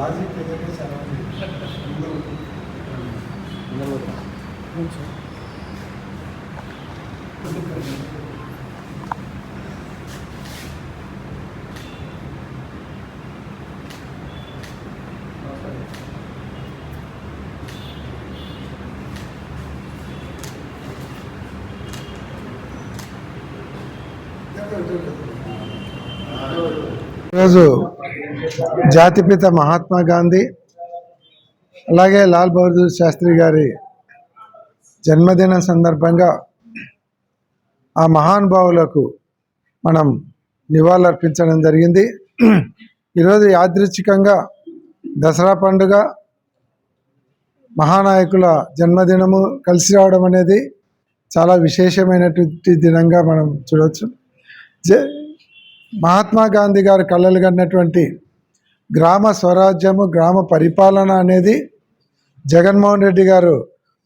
라지게되는 사람이 이걸 이걸로 그렇죠. 그러니까 ఈరోజు జాతిపిత మహాత్మా గాంధీ అలాగే లాల్ బహదూర్ శాస్త్రి గారి జన్మదినం సందర్భంగా ఆ మహానుభావులకు మనం నివాళులర్పించడం జరిగింది. ఈరోజు యాదృచ్ఛికంగా దసరా పండుగ మహానాయకుల జన్మదినము కలిసి రావడం అనేది చాలా విశేషమైనటువంటి దినంగా మనం చూడవచ్చు. జ మహాత్మా గాంధీ గారు కళ్ళలు కన్నటువంటి గ్రామ స్వరాజ్యము గ్రామ పరిపాలన అనేది జగన్మోహన్ రెడ్డి గారు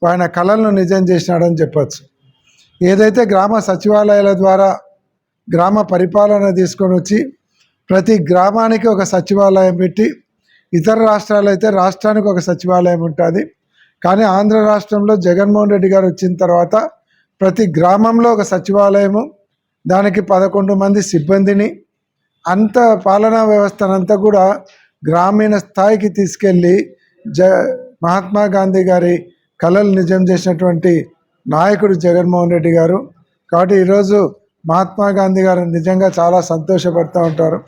ఆయన కళలను నిజం చేసినాడని చెప్పచ్చు. ఏదైతే గ్రామ సచివాలయాల ద్వారా గ్రామ పరిపాలన తీసుకొని వచ్చి ప్రతి గ్రామానికి ఒక సచివాలయం పెట్టి ఇతర రాష్ట్రాలు అయితే రాష్ట్రానికి ఒక సచివాలయం ఉంటుంది. కానీ ఆంధ్ర రాష్ట్రంలో జగన్మోహన్ రెడ్డి గారు వచ్చిన తర్వాత ప్రతి గ్రామంలో ఒక సచివాలయము దానికి పదకొండు మంది సిబ్బందిని అంత పాలనా వ్యవస్థనంతా కూడా గ్రామీణ స్థాయికి తీసుకెళ్ళి జ మహాత్మా గాంధీ గారి కళలు నిజం చేసినటువంటి నాయకుడు జగన్మోహన్ రెడ్డి గారు. కాబట్టి ఈరోజు మహాత్మా గాంధీ గారు నిజంగా చాలా సంతోషపడుతూ ఉంటారు.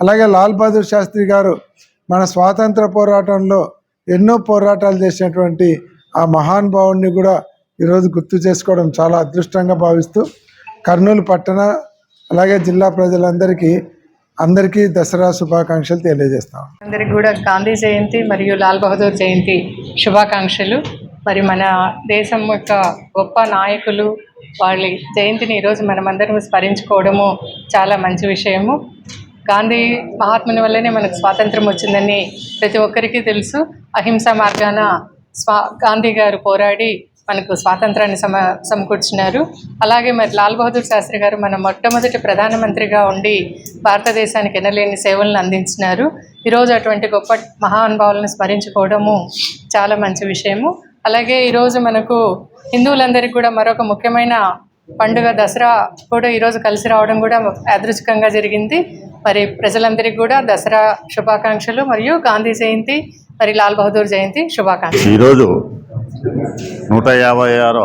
అలాగే లాల్ బహదూర్ శాస్త్రి గారు మన స్వాతంత్ర పోరాటంలో ఎన్నో పోరాటాలు చేసినటువంటి ఆ మహానుభావుడిని కూడా ఈరోజు గుర్తు చేసుకోవడం చాలా అదృష్టంగా భావిస్తూ కర్నూలు పట్టణ అలాగే జిల్లా ప్రజలందరికీ అందరికీ దసరా శుభాకాంక్షలు తెలియజేస్తాం. అందరికి కూడా గాంధీ జయంతి మరియు లాల్ బహదూర్ జయంతి శుభాకాంక్షలు. మరి మన దేశం యొక్క గొప్ప నాయకులు వాళ్ళ జయంతిని ఈరోజు మనమందరం స్మరించుకోవడము చాలా మంచి విషయము. గాంధీ మహాత్ముని వల్లనే మనకు స్వాతంత్రం వచ్చిందని ప్రతి ఒక్కరికి తెలుసు. అహింసా మార్గాన స్వా గాంధీ గారు పోరాడి మనకు స్వాతంత్రాన్ని సమ సమకూర్చినారు. అలాగే మరి లాల్ బహదూర్ శాస్త్రి గారు మన మొట్టమొదటి ప్రధానమంత్రిగా ఉండి భారతదేశానికి ఎనలేని సేవలను అందించినారు. ఈరోజు అటువంటి గొప్ప మహానుభావులను స్మరించుకోవడము చాలా మంచి విషయము. అలాగే ఈరోజు మనకు హిందువులందరికీ కూడా మరొక ముఖ్యమైన పండుగ దసరా కూడా ఈరోజు కలిసి రావడం కూడా యాదృచ్ఛికంగా జరిగింది. మరి ప్రజలందరికీ కూడా దసరా శుభాకాంక్షలు మరియు గాంధీ జయంతి మరి లాల్ బహదూర్ జయంతి శుభాకాంక్షలు. ఈరోజు నూట యాభై ఆరో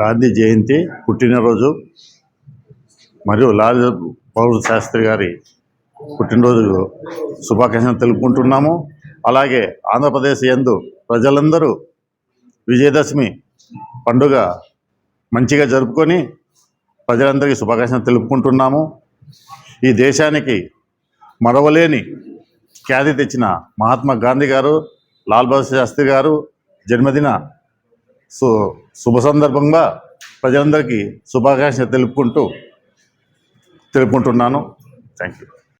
గాంధీ జయంతి పుట్టినరోజు. మరియు లాల్ బహదూర్ శాస్త్రి గారి పుట్టినరోజు శుభాకాంక్షలు తెలుపుకుంటున్నాము. అలాగే ఆంధ్రప్రదేశ్ యందు ప్రజలందరూ విజయదశమి పండుగ మంచిగా జరుపుకొని ప్రజలందరికీ శుభాకాంక్షలు తెలుపుకుంటున్నాము. ఈ దేశానికి మరవలేని ఖ్యాతి తెచ్చిన మహాత్మా గాంధీ గారు లాల్ బహదూర్ శాస్త్రి గారు జన్మదిన. సు శుభ సందర్భంగా ప్రజలందరికీ శుభాకాంక్షలు తెలుపుకుంటూ తెలుపుకుంటున్నాను. Thank you